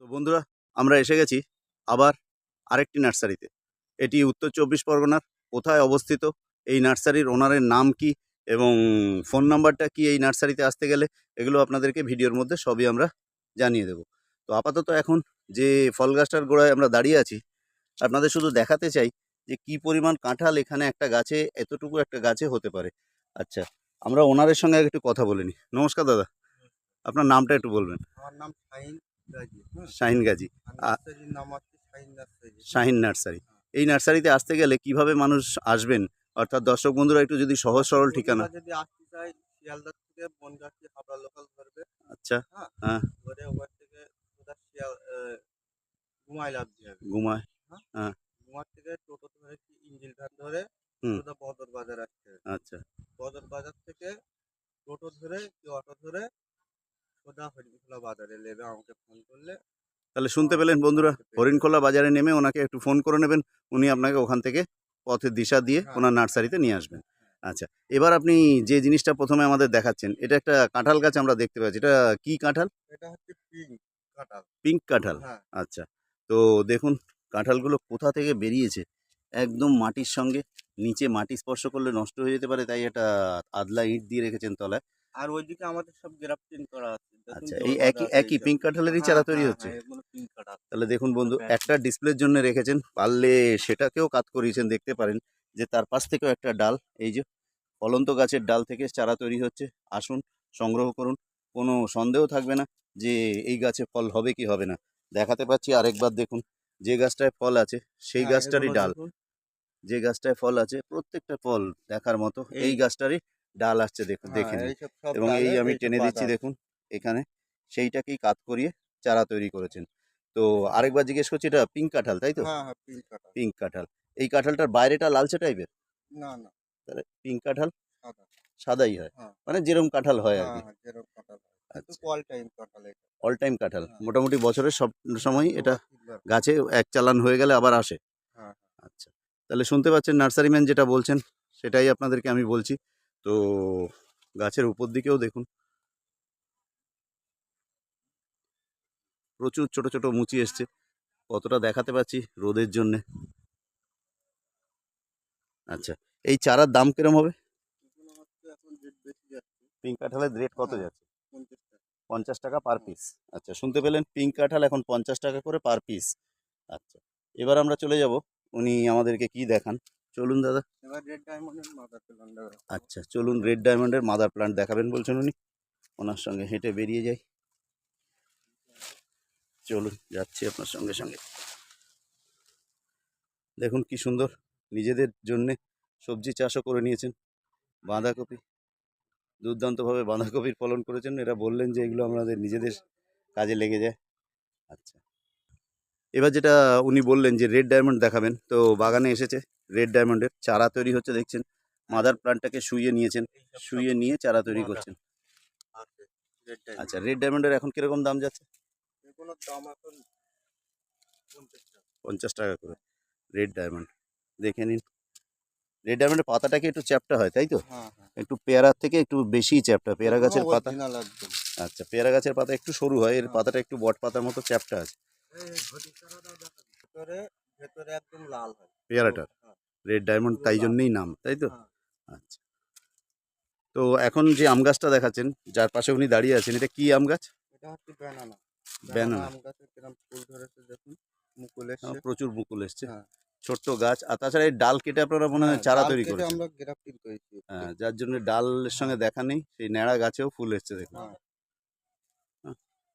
তো বন্ধুরা, আমরা এসে গেছি আবার আরেকটি নার্সারিতে। এটি উত্তর চব্বিশ পরগনার, কোথায় অবস্থিত, এই নার্সারির ওনারের নাম কি এবং ফোন নাম্বারটা কি এই নার্সারিতে আসতে গেলে, এগুলো আপনাদেরকে ভিডিওর মধ্যে সবই আমরা জানিয়ে দেব। তো আপাতত এখন যে ফল গাছটার গোড়ায় আমরা দাঁড়িয়ে আছি, আপনাদের শুধু দেখাতে চাই যে কি পরিমাণ কাঁঠাল এখানে একটা গাছে, এতটুকু একটা গাছে হতে পারে। আচ্ছা আমরা ওনারের সঙ্গে একটু কথা বলে নিই। নমস্কার দাদা, আপনার নামটা একটু বলবেন। আমার নাম শাহিন শাহিন গাজী। শাহিন নার্সারি। এই নার্সারিতে আসতে গেলে কীভাবে মানুষ আসবেন? অর্থাৎ দর্শক বন্ধুরা একটু যদি সহজ সরল ঠিকানা। যদি আসতে চাই শিয়ালদা থেকে বনগাছি হাবড়া লোকাল ধরবে। আচ্ছা হ্যাঁ হ্যাঁ। ধরে ওখান থেকে সোজা শিয়াল ঘুমাই লাভ দিয়ে ঘুমায় ঘুমার থেকে টোটো ধরে ইঞ্জিল ভ্যান ধরে। সোজা বদর বাজার আসছে আচ্ছা। বদর বাজার থেকে টোটো ধরে কি অটো ধরে সোজা হরিণখোলা বাজারে নেবে আমাকে ফোন করলে। তাহলে শুনতে পেলেন বন্ধুরা হরিণখোলা বাজারে নেমে ওনাকে একটু ফোন করে নেবেন উনি আপনাকে ওখান থেকে পথের দিশা দিয়ে হ্যাঁ। ওনার নার্সারিতে নিয়ে আসবেন। আচ্ছা এবার আপনি যে জিনিসটা প্রথমে আমাদের দেখাচ্ছেন এটা একটা কাঁঠাল গাছ আমরা দেখতে পাচ্ছি এটা কি কাঁঠাল? এটা হচ্ছে পিঙ্ক কাঁঠাল। পিঙ্ক কাঁঠাল? হ্যাঁ। আচ্ছা তো দেখুন কাঁঠালগুলো কোথা থেকে বেরিয়েছে? একদম মাটির সঙ্গে নিচে মাটি স্পর্শ করলে নষ্ট হয়ে যেতে পারে তাই এটা আদলা ইট দিয়ে রেখেছেন তলায়। আর ওইদিকে আমাদের সব গ্রাফটিং করা আছে। আচ্ছা এই একই একই পিঙ্ক কাঁঠালেরই চারা তৈরি হ্যাঁ, হচ্ছে? হ্যাঁ, কাঁঠাল। তাহলে দেখুন বন্ধু একটা ডিসপ্লের জন্য রেখেছেন পারলে সেটাকেও কাত করিয়েছেন দেখতে পারেন যে তার পাশ থেকেও একটা ডাল এই যে ফলন্ত গাছের ডাল থেকে চারা তৈরি হচ্ছে। আসুন সংগ্রহ করুন কোনো সন্দেহ থাকবে না যে এই গাছে ফল হবে কি হবে না। দেখাতে পাচ্ছি আরেকবার দেখুন যে গাছটায় ফল আছে সেই হ্যাঁ, গাছটারই ডাল। যে গাছটায় ফল আছে প্রত্যেকটা ফল দেখার মতো এই- গাছটারই ডাল আসছে দেখুন হ্যাঁ, দেখে নিন। এবং এই আমি টেনে দিচ্ছি দেখুন এখানে। সেইটাকেই কাত করিয়ে চারা তৈরি করেছেন। তো আরেকবার জিজ্ঞেস করছি এটা পিঙ্ক কাঁঠাল তাই তো? হ্যাঁ হ্যাঁ পিঙ্ক কাঁঠাল। এই কাঁঠালটার বাইরেটা লালচে টাইপের না না। তাহলে পিঙ্ক কাঁঠাল সাদাই হয়। হ্যাঁ। মানে যেরকম কাঁঠাল হয় আর হ্যাঁ কি। হ্যাঁ হয়। আচ্ছা। অল টাইম কাঁঠাল হ্যাঁ। মোটামুটি বছরের সব সময় এটা গাছে এক চালান হয়ে গেলে আবার আসে। হ্যাঁ আচ্ছা। তাহলে শুনতে পাচ্ছেন নার্সারিম্যান যেটা বলছেন সেটাই আপনাদেরকে আমি বলছি। তো গাছের উপর দিকেও দেখুন। প্রচুর ছোট ছোট মুচি এসছে। কতটা দেখাতে পাচ্ছি রোদের জন্যে। আচ্ছা এই চারার দাম কিরম হবে? পিঙ্ক কাঁঠালের রেট কত হ্যাঁ। যাচ্ছে? পঞ্চাশ টাকা পার পিস আচ্ছা শুনতে পেলেন পিঙ্ক কাঁঠাল এখন পঞ্চাশ টাকা করে পার পিস আচ্ছা এবার আমরা চলে যাব। উনি আমাদেরকে কি দেখান? চলুন দাদা। আচ্ছা চলুন রেড ডায়মন্ডের মাদার প্লান্ট দেখাবেন বলছেন উনি। ওনার সঙ্গে হেঁটে বেরিয়ে যাই। চলুন যাচ্ছি আপনার সঙ্গে সঙ্গে। দেখুন কি সুন্দর নিজেদের জন্যে সবজি চাষও করে নিয়েছেন। বাঁধাকপি দুর্দান্তভাবে বাঁধাকপির ফলন করেছেন। এরা বললেন যে এগুলো আমাদের নিজেদের কাজে লেগে যায়। আচ্ছা। এবার যেটা উনি বললেন যে রেড ডায়মন্ড দেখাবেন তো বাগানে এসেছে। রেড ডায়মন্ডের চারা তৈরি হচ্ছে দেখছেন? মাদার প্লান্টটাকে শুইয়ে নিয়েছেন শুয়ে নিয়ে চারা তৈরি করছেন। ডায়মন্ড। আচ্ছা রেড ডায়মন্ডের এখন কীরকম দাম যাচ্ছে? পঞ্চাশ টাকা। করে রেড ডায়মন্ড। দেখে নিন। রেড ডায়মন্ডের পাতাটাকে একটু চ্যাপটা হয় তাই তো? হ্যাঁ হ্যাঁ। একটু পেয়ারার থেকে একটু বেশি চ্যাপটা পেয়ারা গাছের পাতা। আচ্ছা পেয়ারা গাছের পাতা একটু সরু হয় এর হ্যাঁ। পাতাটা একটু বট পাতার মতো চ্যাপটা আছে। পেয়ারাটার রেড ডায়মন্ড তাই। জন্যই নাম তাই তো? হ্যাঁ। আচ্ছা। তো এখন যে আম গাছটা দেখাচ্ছেন যার পাশে উনি দাঁড়িয়ে আছেন এটা কি আম গাছ? এটা হচ্ছে ব্যানানা। Banana। আম গাছে কিরম ফুল ধরেছে দেখুন মুকুল আহ, প্রচুর মুকুল এসছে। হ্যাঁ। ছোট্ট গাছ আর তাছাড়া এই ডাল কেটে আপনারা মনে হয় হ্যাঁ, চারা তৈরি করেছেন। আমরা গ্রাফটিং করেছি। হ্যাঁ যার জন্য ডালের সঙ্গে দেখা নেই সেই ন্যাড়া গাছেও ফুল এসছে দেখুন। হ্যাঁ।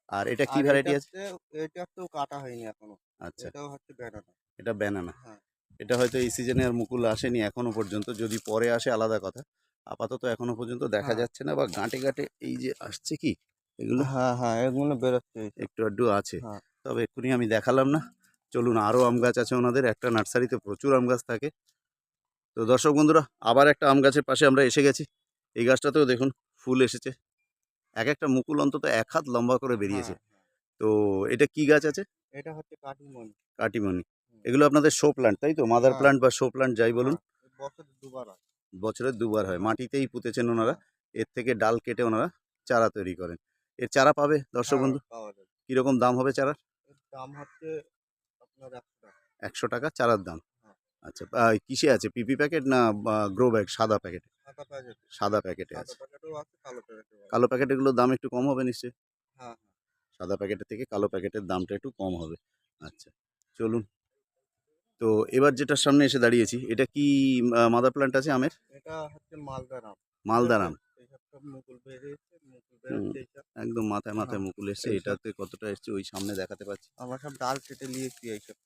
আর এটা কি ভ্যারাইটি আছে? এটাতে- এটাতেও কাটা হয়নি এখনও। আচ্ছা। এটাও হচ্ছে ব্যানানা। এটা ব্যানানা। হ্যাঁ। এটা হয়তো এই সিজনে আর মুকুল আসেনি এখনও পর্যন্ত যদি পরে আসে আলাদা কথা। আপাতত এখনও পর্যন্ত দেখা হ্যাঁ। যাচ্ছে না বা গাঁটে গাঁটে এই যে আসছে কি এগুলো? হ্যাঁ হ্যাঁ এগুলো বেরোচ্ছে। একটু আধটু আছে। হ্যাঁ। তবে এক্ষুনি আমি দেখালাম না। চলুন আরও আম গাছ আছে ওনাদের একটা নার্সারিতে প্রচুর আম গাছ থাকে। তো দর্শক বন্ধুরা আবার একটা আম গাছের পাশে আমরা এসে গেছি। এই গাছটাতেও দেখুন ফুল এসেছে। এক একটা মুকুল অন্তত এক হাত লম্বা করে বেরিয়েছে। হ্যাঁ, হ্যাঁ। তো এটা কি গাছ আছে? এটা হচ্ছে কাটিমন কাটিমনি এগুলো আপনাদের শো প্লান্ট তাই তো? মাদার হ্যাঁ। প্লান্ট বা শো প্লান্ট যাই বলুন। বছরে দুবার হয়। হয়। মাটিতেই পুঁতেছেন ওনারা। এর থেকে ডাল কেটে ওনারা চারা তৈরি করেন। এর চারা পাবে দর্শক হ্যাঁ, বন্ধু? কীরকম দাম হবে চারা এর দাম হচ্ছে একশো টাকা। চারার দাম? হ্যাঁ। আচ্ছা কিসে আছে? পিপি প্যাকেট না গ্রো ব্যাগ সাদা প্যাকেট? সাদা প্যাকেটে। আছে। কালো প্যাকেটগুলোর দাম একটু কম হবে নিশ্চয়ই? হ্যাঁ হ্যাঁ। সাদা প্যাকেটের থেকে কালো প্যাকেটের দামটা একটু কম হবে। আচ্ছা চলুন। তো এবার যেটার সামনে এসে দাঁড়িয়েছি এটা কি মাদার প্ল্যান্ট আছে আমের? এটা হচ্ছে মালদার আম মালদার আম একদম মাথায় মাথায় হ্যাঁ, মুকুল এসছে এটাতে কতটা এসছে ওই সামনে দেখাতে পাচ্ছি। আমরা সব ডাল কেটে নিয়েছি এইসব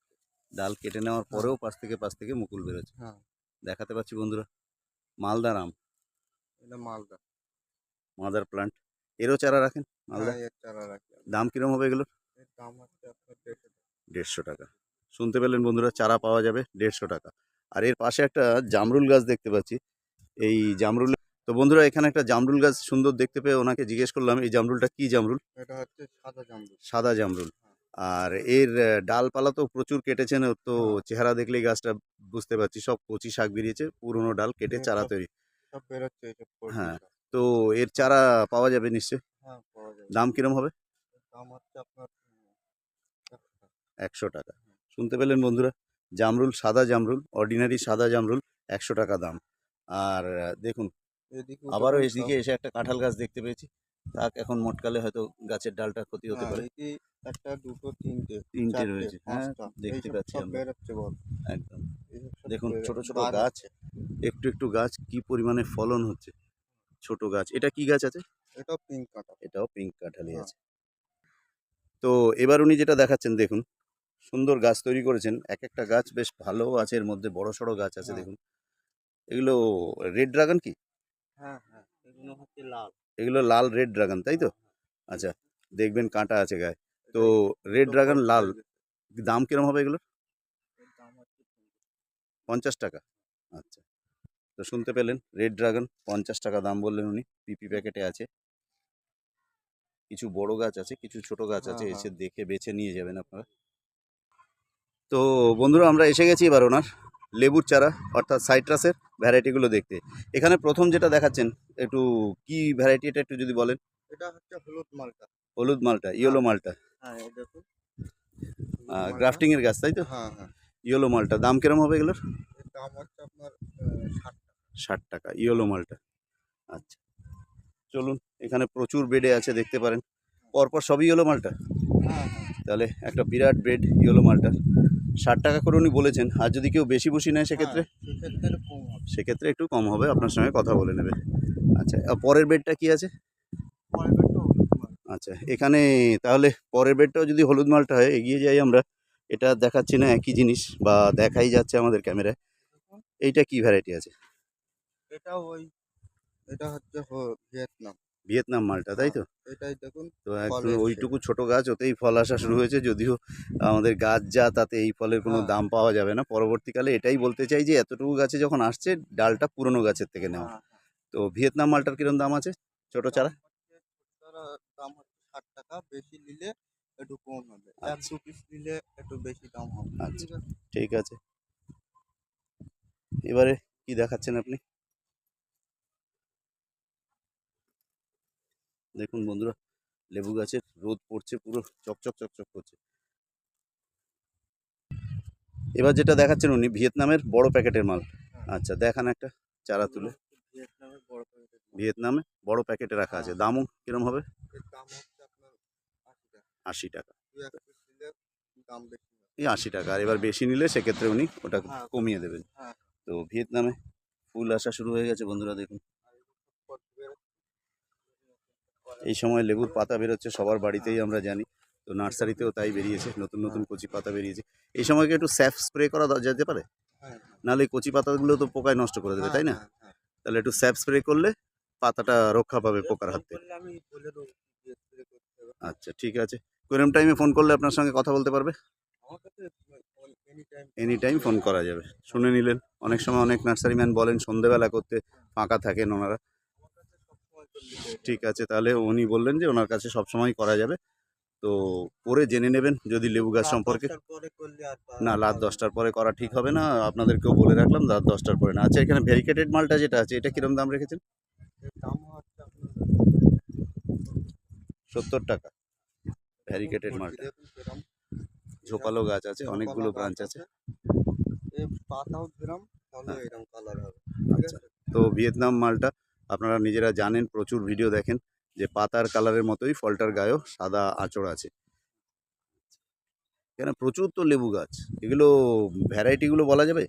ডাল কেটে নেওয়ার পরেও পাশ থেকে পাশ থেকে মুকুল বেরোচ্ছে হ্যাঁ। দেখাতে পাচ্ছি বন্ধুরা মালদার আম এটা মালদা। মাদার প্ল্যান্ট এরও চারা রাখেন মালদা? হ্যাঁ চারা রাখি আমি। দাম কিরম হবে এগুলো এর দাম হচ্ছে আপনার দেড়শো টাকা। শুনতে পেলেন বন্ধুরা চারা পাওয়া যাবে দেড়শো টাকা। আর এর পাশে একটা জামরুল গাছ দেখতে পাচ্ছি। এই জামরুল তো বন্ধুরা এখানে একটা জামরুল গাছ সুন্দর দেখতে পেয়ে ওনাকে জিজ্ঞেস করলাম এই জামরুলটা কি জামরুল? এটা হচ্ছে সাদা জামরুল। সাদা জামরুল। আর এর ডালপালা তো প্রচুর কেটেছেন তো হ্যাঁ। চেহারা দেখলেই গাছটা বুঝতে পারছি সব কচি শাক বেরিয়েছে পুরনো ডাল কেটে চারা তৈরি। হ্যাঁ। তো এর চারা পাওয়া যাবে নিশ্চয় হ্যাঁ দাম কিরম হবে? দাম হচ্ছে আপনার একশো টাকা। শুনতে পেলেন বন্ধুরা? জামরুল সাদা জামরুল অর্ডিনারি সাদা জামরুল একশো টাকা দাম। আর দেখুন আবারও এদিকে এসে একটা কাঁঠাল গাছ দেখতে পেয়েছি। তাক এখন মোটকালে হয়তো গাছের ডালটা ক্ষতি হতে হ্যাঁ, পারে। একটা দুটো তিনটে তিনটে রয়েছে হ্যাঁ দেখতে পাচ্ছি একদম। দেখুন ছোট ছোট গাছ একটু একটু গাছ কি পরিমাণে ফলন হচ্ছে? ছোট গাছ এটা কি গাছ আছে? এটাও পিঙ্ক কাটা এটাও পিঙ্ক কাঁঠালি হ্যাঁ। আছে। তো এবার উনি যেটা দেখাচ্ছেন দেখুন সুন্দর গাছ তৈরি করেছেন। এক একটা গাছ বেশ ভালো আছে এর মধ্যে বড় সড়ো গাছ আছে হ্যাঁ। দেখুন। এগুলো রেড ড্রাগন কি? হ্যাঁ হ্যাঁ এগুলো হচ্ছে লাল। এগুলো লাল রেড ড্রাগন তাই তো? আচ্ছা দেখবেন কাঁটা আছে গায়ে। তো রেড ড্রাগন লাল দাম কিরম হবে এগুলো এর দাম পঞ্চাশ টাকা। আচ্ছা তো শুনতে পেলেন রেড ড্রাগন পঞ্চাশ টাকা দাম বললেন উনি পিপি প্যাকেটে আছে। কিছু বড় গাছ আছে কিছু ছোট গাছ আছে হ্যাঁ, এসে দেখে বেছে নিয়ে যাবেন আপনারা। তো বন্ধুরা আমরা এসে গেছি এবার ওনার লেবুর চারা অর্থাৎ সাইট্রাসের ভ্যারাইটিগুলো দেখতে। এখানে প্রথম যেটা দেখাচ্ছেন একটু কি ভ্যারাইটি এটা একটু যদি বলেন? এটা হচ্ছে হলুদ মালটা। হলুদ মালটা ইয়েলো মালটা। হ্যাঁ দেখুন। গ্রাফটিং এর গাছ তাই তো? হ্যাঁ হ্যাঁ। ইয়েলো মালটা দাম কিরম হবে এগুলোর? দাম হচ্ছে আপনার ষাট ষাট টাকা ইয়েলো মালটা। আচ্ছা। চলুন এখানে প্রচুর বেডে আছে দেখতে পারেন। পরপর সবই ইয়েলো মালটা? হ্যাঁ হ্যাঁ। তাহলে একটা বিরাট বেড ইয়েলো মালটা ষাট টাকা করে উনি বলেছেন। আর যদি কেউ বেশি বসি নেয় সেক্ষেত্রে? হ্যাঁ, সেক্ষেত্রে একটু কম হবে। আপনার সঙ্গে কথা বলে নেবে। আচ্ছা পরের বেডটা কি আছে? আচ্ছা এখানে তাহলে পরের বেডটাও যদি হলুদ মালটা হয় এগিয়ে যাই আমরা। এটা দেখাচ্ছি না একই জিনিস বা দেখাই যাচ্ছে আমাদের ক্যামেরায়। এইটা কি ভ্যারাইটি আছে? এটাও ওই এটা হচ্ছে ভিয়েতনাম। ভিয়েতনাম মালটা তাই তো এটাই দেখুন তো এসছে। ওইটুকু ছোট গাছ ওতেই ফল আসা শুরু হয়েছে যদিও আমাদের গাছ যা তাতে এই ফলের কোনো হ্যাঁ। দাম পাওয়া যাবে না পরবর্তীকালে এটাই বলতে চাই যে এতটুকু গাছে যখন আসছে ডালটা পুরনো গাছের থেকে নেওয়া হ্যাঁ, হ্যাঁ। তো ভিয়েতনাম মালটার কিরম দাম আছে ছোট চারা দাম হচ্ছে ষাট টাকা বেশি নিলে একটু কম হবে এক আচ্ছা। পিস নিলে একটু বেশি দাম হবে আচ্ছা। ঠিক আছে এবারে কি দেখাচ্ছেন আপনি দেখুন বন্ধুরা লেবু গাছের রোদ পড়ছে পুরো চকচক চকচক করছে। এবার যেটা দেখাচ্ছেন উনি ভিয়েতনামের বড় প্যাকেটের মাল। আচ্ছা দেখান একটা চারা তুলে। ভিয়েতনামে বড় প্যাকেটে রাখা আছে। দামও কিরম হবে? আশি টাকা। এই আশি টাকা। আর এবার বেশি নিলে সেক্ষেত্রে উনি ওটা হ্যাঁ। কমিয়ে দেবেন। হ্যাঁ। তো ভিয়েতনামে ফুল আসা শুরু হয়ে গেছে বন্ধুরা দেখুন আর এগুলো সব পট বেরোচ্ছে। এই সময় লেবুর পাতা বেরোচ্ছে সবার বাড়িতেই আমরা জানি। তো নার্সারিতেও তাই বেরিয়েছে নতুন নতুন কচি পাতা বেরিয়েছে। এই সময় কি একটু স্যাফ স্প্রে করা যেতে পারে? হ্যাঁ, হ্যাঁ। নাহলে এই কচি পাতাগুলো তো পোকায় নষ্ট করে দেবে তাই না? হ্যাঁ, হ্যাঁ, তাহলে একটু স্যাপ স্প্রে করলে পাতাটা রক্ষা পাবে হ্যাঁ। পোকার হাত। থেকে। আচ্ছা ঠিক আছে। কোরম টাইমে ফোন করলে আপনার সঙ্গে কথা বলতে পারবে? Any time any time phone করা যাবে। শুনে নিলেন অনেক সময় অনেক নার্সারি ম্যান বলেন সন্ধেবেলা করতে ফাঁকা থাকেন ওনারা আমার কাছে সবসময় চল্লিশ টাকা। ঠিক আছে তাহলে উনি বললেন যে ওনার কাছে সবসময় করা যাবে। তো করে জেনে নেবেন যদি লেবু গাছ সম্পর্কে। না রাত দশটার পরে করা ঠিক হবে না আপনাদেরকেও বলে রাখলাম রাত দশটার পরে না। আচ্ছা এখানে ভেরিকেটেড মালটা যেটা আছে এটা কিরম দাম রেখেছেন? সত্তর টাকা। ভ্যারিকেটেড মালটা। ঝোপালো গাছ আছে অনেকগুলো ব্রাঞ্চ আছে পাতাও হ্যাঁ। এরকম কালার হবে। আচ্ছা। আছে তো ভিয়েতনাম মালটা আপনারা নিজেরা জানেন, প্রচুর ভিডিও দেখেন যে পাতার কালারের মতোই ফলটার গায়েও সাদা আঁচড় আছে। কেন? প্রচুর তো লেবু গাছ। এগুলো ভ্যারাইটিগুলো বলা যাবে?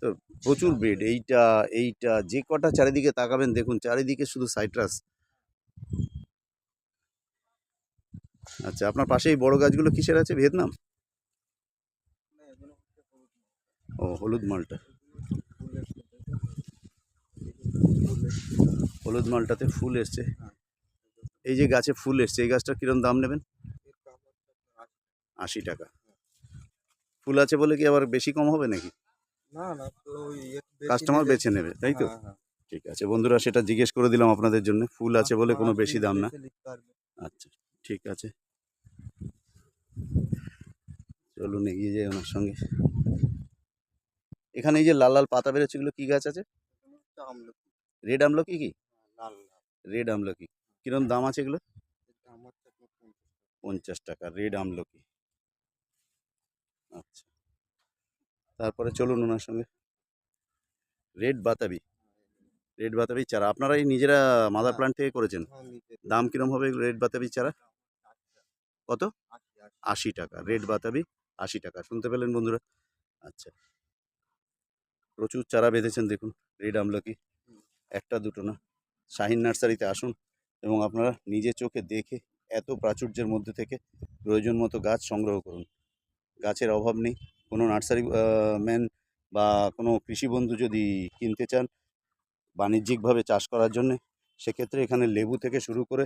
তো প্রচুর ব্রিড এইটা এইটা, যে কটা চারিদিকে তাকাবেন দেখুন, চারিদিকে শুধু সাইট্রাস আচ্ছা আপনার পাশে এই বড় গাছগুলো কিসের আছে? ভিয়েতনাম? ও, হলুদ মালটা। হলুদ মালটাতে ফুল এসছে। এই যে গাছে ফুল এসছে এই গাছটার কিরম দাম নেবেন? আশি টাকা। ফুল আছে বলে কি আবার বেশি কম হবে নাকি? কাস্টমার বেছে নেবে তাই তো? হ্যাঁ, হ্যাঁ। ঠিক আছে বন্ধুরা সেটা জিজ্ঞেস করে দিলাম আপনাদের জন্য। ফুল আছে বলে কোনো বেশি দাম না। আচ্ছা ঠিক আছে। চলুন এগিয়ে যাই ওনার সঙ্গে। এখানে এই যে লাল লাল পাতা বেরোচ্ছে এগুলো কি গাছ আছে? রেড আমলকি কি? রেড আমলকি। কিরম দাম আছে এগুলো? পঞ্চাশ টাকা। রেড আমলকি। আচ্ছা। তারপরে চলুন ওনার সঙ্গে। রেড বাতাবি। রেড বাতাবি চারা। আপনারাই নিজেরা মাদার প্লান্ট থেকে করেছেন। হ্যাঁ, দাম কিরম হবে রেড বাতাবি চারা? কত। আশি টাকা। রেড বাতাবি আশি টাকা। শুনতে পেলেন বন্ধুরা? আচ্ছা। প্রচুর চারা বেঁধেছেন দেখুন রেড আমলকি। একটা দুটো না। শাহিন নার্সারিতে আসুন এবং আপনারা নিজে চোখে দেখে এত প্রাচুর্যের মধ্যে থেকে প্রয়োজন মতো গাছ সংগ্রহ করুন। গাছের অভাব নেই। কোনো নার্সারি ম্যান বা কোনো কৃষি বন্ধু যদি কিনতে চান বাণিজ্যিকভাবে চাষ করার জন্যে সেক্ষেত্রে এখানে লেবু থেকে শুরু করে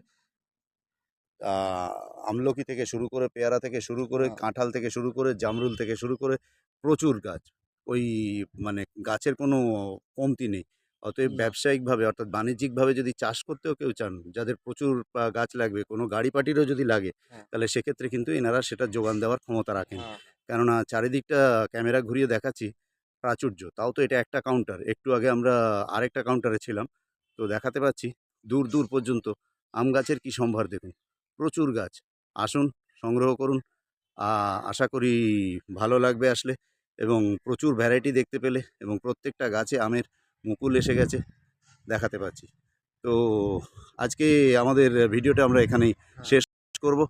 আমলকি থেকে শুরু করে পেয়ারা থেকে শুরু করে হ্যাঁ। কাঁঠাল থেকে শুরু করে জামরুল থেকে শুরু করে প্রচুর গাছ। ওই মানে গাছের কোনো কমতি নেই। অতএব ব্যবসায়িকভাবে অর্থাৎ বাণিজ্যিকভাবে যদি চাষ করতেও কেউ চান যাদের প্রচুর গাছ লাগবে কোনো গাড়ি পাটিরও যদি লাগে হ্যাঁ। তাহলে সেক্ষেত্রে কিন্তু এনারা সেটা যোগান দেওয়ার ক্ষমতা রাখেন। হ্যাঁ, কেননা চারিদিকটা ক্যামেরা ঘুরিয়ে দেখাচ্ছি প্রাচুর্য। তাও তো এটা একটা কাউন্টার একটু আগে আমরা আরেকটা কাউন্টারে ছিলাম তো দেখাতে পাচ্ছি দূর দূর পর্যন্ত আম গাছের কী সম্ভার দেখুন। প্রচুর গাছ। আসুন সংগ্রহ করুন। আশা করি ভালো লাগবে আসলে এবং প্রচুর ভ্যারাইটি দেখতে পেলে এবং প্রত্যেকটা গাছে আমের মুকুল এসে গেছে দেখাতে পাচ্ছি তো আজকে আমাদের ভিডিওটা আমরা এখানেই। শেষ করব